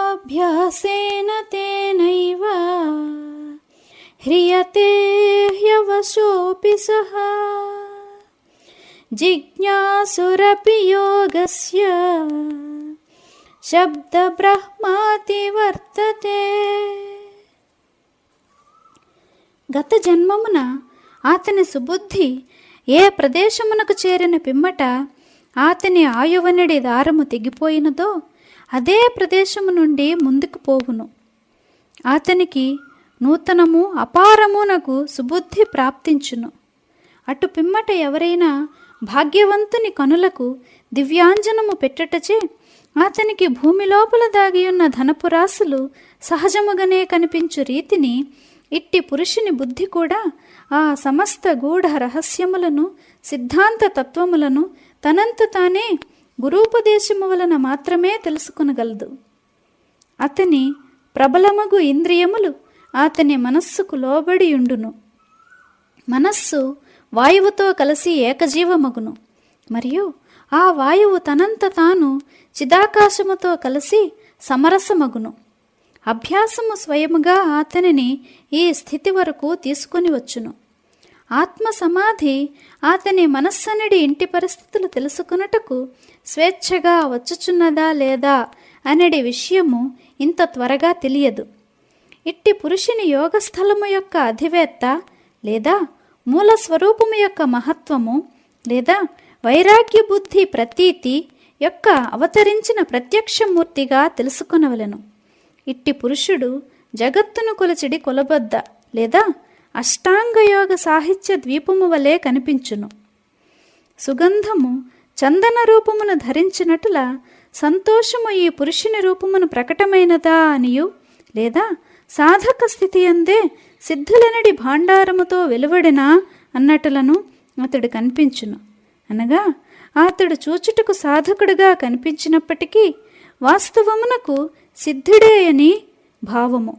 पूर्वाभ्यासेन तेनैव ह्रियते ह्यवशोऽपि सः जिज्ञासुरपि योगस्य శబ్దబ్రహ్మాతి వర్తతే గత జన్మమున అతని సుబుద్ధి ఏ ప్రదేశమునకు చేరిన పిమ్మట అతని ఆయువనడి దారము తెగిపోయినదో అదే ప్రదేశము నుండి ముందుకు పోవును. అతనికి నూతనము అపారమునకు సుబుద్ధి ప్రాప్తించును. అటు పిమ్మట ఎవరైనా భాగ్యవంతుని కనులకు దివ్యాంజనము పెట్టటచే అతనికి భూమి లోపల దాగియున్న ధనపు రాసులు సహజముగానే కనిపించు రీతిని ఇట్టి పురుషుని బుద్ధి కూడా ఆ సమస్త గూఢ రహస్యములను సిద్ధాంత తత్వములను తనంత తానే గురూపదేశము వలన మాత్రమే తెలుసుకొనగలదు. అతని ప్రబలమగు ఇంద్రియములు అతని మనస్సుకు లోబడి ఉండును. మనస్సు వాయువుతో కలిసి ఏకజీవమగును. మరియు ఆ వాయువు తనంత తాను చిదాకాశముతో కలిసి సమరసమగును. అభ్యాసము స్వయముగా అతనిని ఈ స్థితి వరకు తీసుకొని వచ్చును. ఆత్మ సమాధి అతని మనస్సనడి ఇంటి పరిస్థితులు తెలుసుకున్నటకు స్వేచ్ఛగా వచ్చుచున్నదా లేదా అనేది విషయము ఇంత త్వరగా తెలియదు. ఇట్టి పురుషుని యోగస్థలము యొక్క అధివేత్త లేదా మూల స్వరూపము యొక్క మహత్వము లేదా వైరాగ్య బుద్ధి ప్రతీతి యొక్క అవతరించిన ప్రత్యక్షమూర్తిగా తెలుసుకొనవలెను. ఇట్టి పురుషుడు జగత్తును కొలచిడి కొలబద్ద లేదా అష్టాంగయోగ సాహిత్య ద్వీపము వలె కనిపించును. సుగంధము చందన రూపమును ధరించినట్ల సంతోషము ఈ పురుషుని రూపమును ప్రకటమైనదా అనియు? లేదా సాధక స్థితి అందే సిద్ధులనడి భాండారముతో వెలువడినా అన్నట్లను అతడు కనిపించును. అనగా అతడు చూచుటకు సాధకుడుగా కనిపించినప్పటికీ వాస్తవమునకు సిద్ధుడే అని భావము.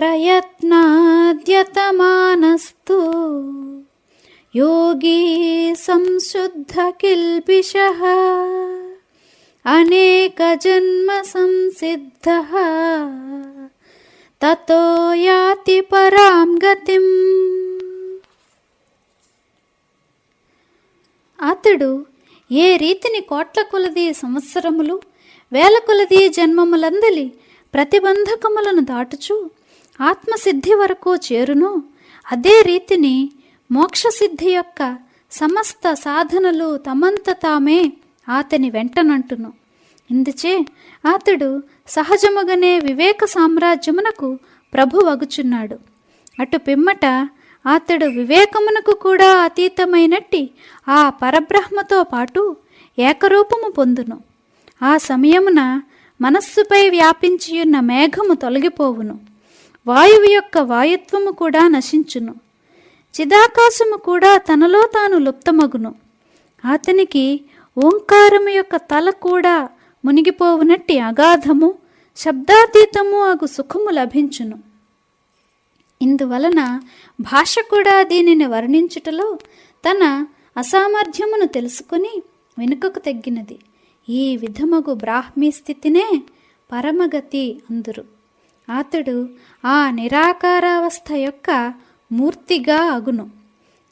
ప్రయత్నాద్యతమానస్తు. యోగీ సంశుద్ధ కిల్బిష అనేక జన్మ సంసిద్ధ. తతో పరాం గతిం. అతడు ఏ రీతిని కోట్ల కొలది సంవత్సరములు వేల కొలది జన్మములందలి ప్రతిబంధకములను దాటుచు ఆత్మసిద్ధి వరకు చేరును. అదే రీతిని మోక్షసిద్ధి యొక్క సమస్త సాధనలు తమంత తామే అతని వెంటనంటును. ఇందుచే అతడు సహజముగానే వివేక సామ్రాజ్యమునకు ప్రభువగుచున్నాడు. అటు పిమ్మట అతడు వివేకమునకు కూడా అతీతమైనట్టి ఆ పరబ్రహ్మతో పాటు ఏకరూపము పొందును. ఆ సమయమున మనస్సుపై వ్యాపించియున్న మేఘము తొలగిపోవును. వాయువు యొక్క వాయుత్వము కూడా నశించును. చిదాకాశము కూడా తనలో తాను లుప్తమగును. అతనికి ఓంకారము యొక్క తల కూడా మునిగిపోవునట్టి అగాధము శబ్దాతీతము అగు సుఖము లభించును. ఇందువలన భాష కూడా దీనిని వర్ణించుటలో తన అసామర్థ్యమును తెలుసుకుని వెనుకకు తగ్గినది. ఈ విధమగు బ్రాహ్మీ స్థితినే పరమగతి అందురు. అతడు ఆ నిరాకారావస్థ యొక్క మూర్తిగా అగును.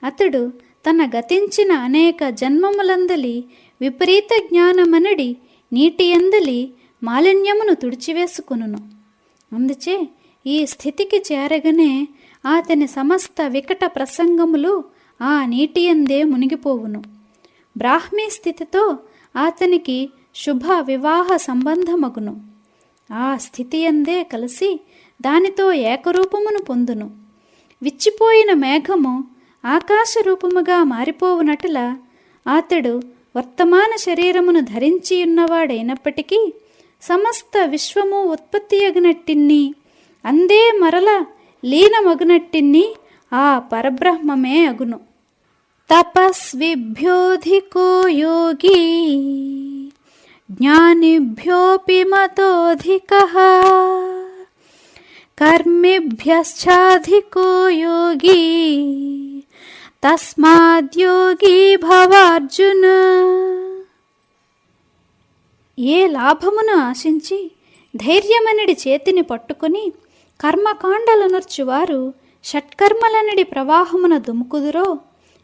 అతడు తన గతించిన అనేక జన్మములందలి విపరీత జ్ఞానమనడి నీటి అందలి మాలిన్యమును తుడిచివేసుకును అందుచే ఈ స్థితికి చేరగనే అతని సమస్త వికట ప్రసంగములు ఆ నీటి అందే మునిగిపోవును. బ్రాహ్మీ స్థితితో అతనికి శుభ వివాహ సంబంధమగును. ఆ స్థితి అందే కలిసి దానితో ఏకరూపమును పొందును. విచ్చిపోయిన మేఘము ఆకాశ రూపముగా మారిపోవునట్ల అతడు వర్తమాన శరీరమును ధరించి ఉన్నవాడైనప్పటికీ సమస్త విశ్వము ఉత్పత్తి అగినట్టిన్ని అందే మరల లీనమగునట్టిన్ని ఆ పరబ్రహ్మమే అగును. తపస్విభ్యోధికో యోగి జ్ఞానిభ్యోపి మతోధిక కర్మిభ్యశ్చాధికో యోగి తస్మాద్యోగి భవార్జున ఏ లాభమును ఆశించి ధైర్యమనిడి చేతిని పట్టుకొని కర్మకాండలనర్చువారు షట్కర్మలనడి ప్రవాహమున దుముకుదురో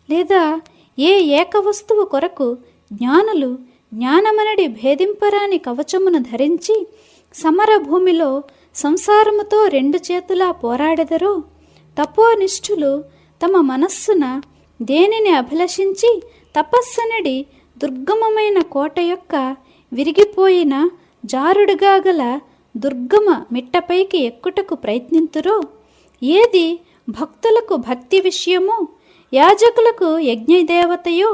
లేదా ఏ ఏకవస్తువు కొరకు జ్ఞానులు జ్ఞానమనడి భేదింపరాని కవచమును ధరించి సమర భూమిలో సంసారముతో రెండు చేతులా పోరాడెదరో తపోనిష్ఠులు తమ మనస్సున దేనిని అభిలషించి తపస్సనడి దుర్గమమైన కోట యొక్క విరిగిపోయిన జారుడుగా గల దుర్గమ మిట్టపైకి ఎక్కుటకు ప్రయత్నింతురో ఏది భక్తులకు భక్తి విషయమో యాజకులకు యజ్ఞదేవతయో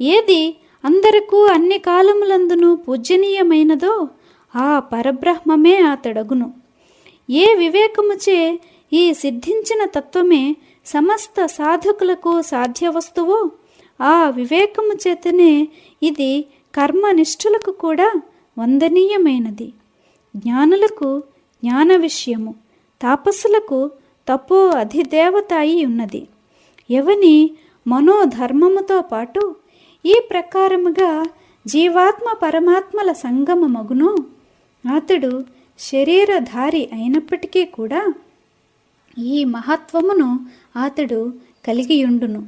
ఏది అందరకు అన్ని కాలములందును పూజనీయమైనదో ఆ పరబ్రహ్మమే అతడగును. ఏ వివేకముచే ఈ సిద్ధించిన తత్వమే సమస్త సాధకులకు సాధ్య వస్తువో ఆ వివేకము చేతనే ఇది కర్మనిష్ఠులకు కూడా వందనీయమైనది. జ్ఞానులకు జ్ఞాన విషయము తాపస్సులకు తపో అధిదేవత అయి ఉన్నది. ఎవని మనోధర్మముతో పాటు ఈ ప్రకారముగా జీవాత్మ పరమాత్మల సంగమ మగును అతడు శరీరధారి అయినప్పటికీ కూడా ఈ మహత్వమును అతడు కలిగియుండును.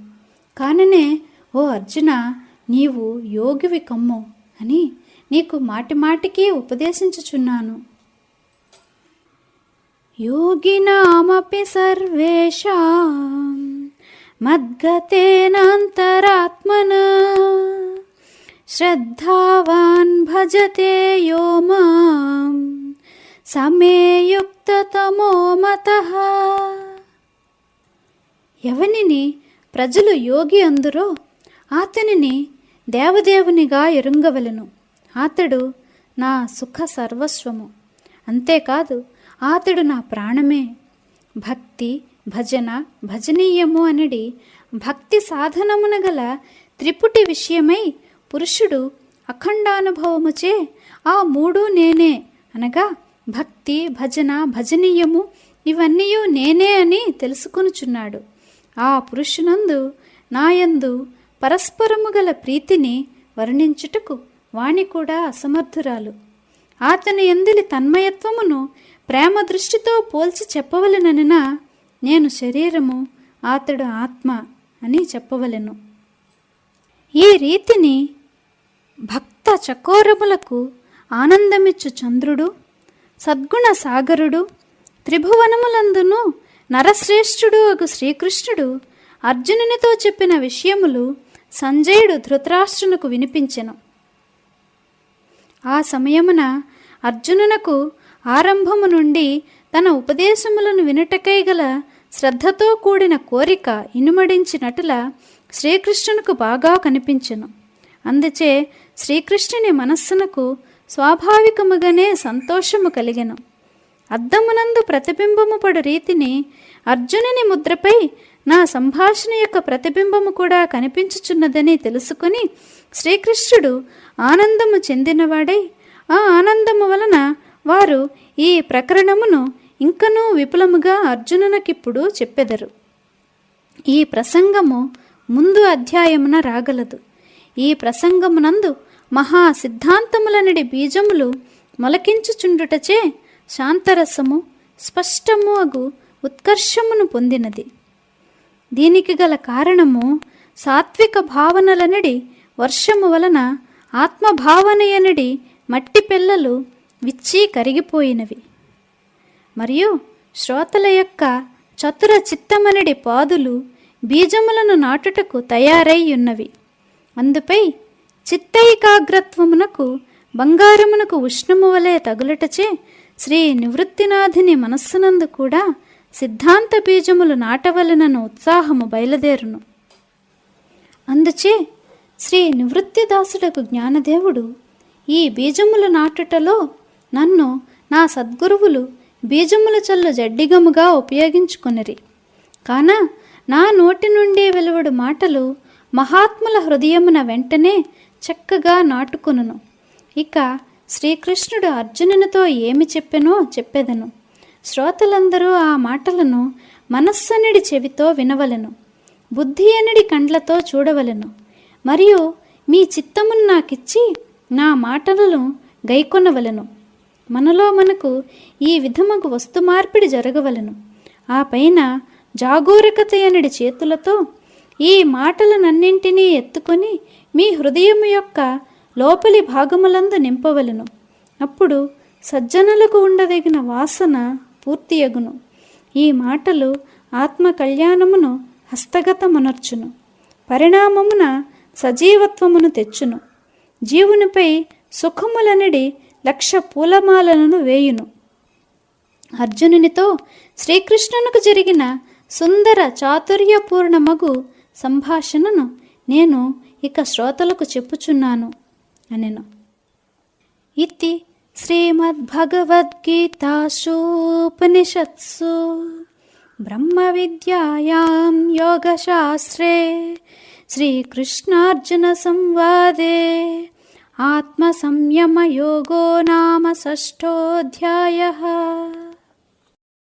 కాననే ఓ అర్జున నీవు యోగివి కమ్ము అని నీకు మాటి మాటికి ఉపదేశించుచున్నాను యోగినామపి మద్గతేనాంతరాత్మన శ్రద్ధావాన్ భజతే యో మాం సమేయుక్తతమో యవనిని ఎవనిని ప్రజలు యోగి అందురో అతనిని దేవదేవునిగా ఎరుంగవలను. అతడు నా సుఖ సర్వస్వము. అంతేకాదు అతడు నా ప్రాణమే. భక్తి భజన భజనీయము అనడి భక్తి సాధనమున గల త్రిపుటి విషయమై పురుషుడు అఖండానుభవముచే ఆ మూడు నేనే అనగా భక్తి భజన భజనీయము ఇవన్నీ నేనే అని తెలుసుకొనుచున్నాడు. ఆ పురుషునందు నాయందు పరస్పరము గల ప్రీతిని వర్ణించుటకు వాణి కూడా అసమర్థురాలు. అతని ఎందిలి తన్మయత్వమును ప్రేమ దృష్టితో పోల్చి చెప్పవలననినా నేను శరీరము అతడు ఆత్మ అని చెప్పవలెను. ఈ రీతిని భక్త చకోరములకు ఆనందమిచ్చు చంద్రుడు సద్గుణ సాగరుడు త్రిభువనములందును నరశ్రేష్ఠుడు అగు శ్రీకృష్ణుడు అర్జునునితో చెప్పిన విషయములు సంజయుడు ధృతరాష్ట్రునకు వినిపించెను. ఆ సమయమున అర్జునునకు ఆరంభము నుండి తన ఉపదేశములను వినుటకై గల శ్రద్ధతో కూడిన కోరిక ఇనుమడించినట్ల శ్రీకృష్ణునకు బాగా కనిపించెను. అందుచే శ్రీకృష్ణుని మనస్సునకు స్వాభావికముగానే సంతోషము కలిగెను. అద్దమునందు ప్రతిబింబము పడు రీతిని అర్జునుని ముద్రపై నా సంభాషణ యొక్క ప్రతిబింబము కూడా కనిపించుచున్నదని తెలుసుకుని శ్రీకృష్ణుడు ఆనందము చెందినవాడై ఆ ఆనందము వలన వారు ఈ ప్రకరణమును ఇంకనూ విపులముగా అర్జునునకిప్పుడు చెప్పెదరు. ఈ ప్రసంగము ముందు అధ్యాయమున రాగలదు. ఈ ప్రసంగమునందు మహా సిద్ధాంతములనడి బీజములు మొలకించుచుండుటచే శాంతరసము స్పష్టము అగు ఉత్కర్షమును పొందినది. దీనికి గల కారణము సాత్విక భావనలనడి వర్షము వలన ఆత్మభావనయనడి మట్టి పిల్లలు విచ్చి కరిగిపోయినవి. మరియు శ్రోతల యొక్క చతుర చిత్తమనడి పాదులు బీజములను నాటుటకు తయారై ఉన్నవి. అందుపై చిత్తైకాగ్రత్వమునకు బంగారమునకు ఉష్ణము వలె తగులటచే శ్రీ నివృత్తినాథిని మనస్సునందు కూడా సిద్ధాంత బీజములు నాటవలనను ఉత్సాహము బయలుదేరును. అందుచే శ్రీ నివృత్తిదాసుడకు జ్ఞానదేవుడు ఈ బీజములు నాటుటలో నన్ను నా సద్గురువులు బీజముల చల్లు జడ్డిగముగా ఉపయోగించుకొనిరి. కాన నా నోటి నుండి వెలువడు మాటలు మహాత్ముల హృదయమున వెంటనే చక్కగా నాటుకొనును. ఇక శ్రీకృష్ణుడు అర్జునునితో ఏమి చెప్పెనో చెప్పెదను. శ్రోతలందరూ ఆ మాటలను మనస్సనిడి చెవితో వినవలెను. బుద్ధి అనిడి కండ్లతో చూడవలెను. మరియు మీ చిత్తమును నాకిచ్చి నా మాటలను గైకొనవలను. మనలో మనకు ఈ విధముకు వస్తు మార్పిడి జరగవలను. ఆ పైన జాగూరకతయనడి చేతులతో ఈ మాటలనన్నింటినీ ఎత్తుకొని మీ హృదయం యొక్క లోపలి భాగములందు నింపవలను. అప్పుడు సజ్జనులకు ఉండదగిన వాసన పూర్తియగును. ఈ మాటలు ఆత్మ కళ్యాణమును హస్తగతమునర్చును. పరిణామమున సజీవత్వమును తెచ్చును. జీవునిపై సుఖములనడి లక్ష పూలమాలను వేయును. అర్జునునితో శ్రీకృష్ణునికి జరిగిన సుందర చాతుర్యపూర్ణమగు సంభాషణను నేను ఇక శ్రోతలకు చెప్పుచున్నాను అనెను. ఇది శ్రీమద్భగవద్గీతాసూపనిషత్సు బ్రహ్మ విద్యాయాం యోగశాస్త్రే శ్రీకృష్ణార్జున సంవాదే आत्मसंयमयोगो नाम षष्ठोऽध्यायः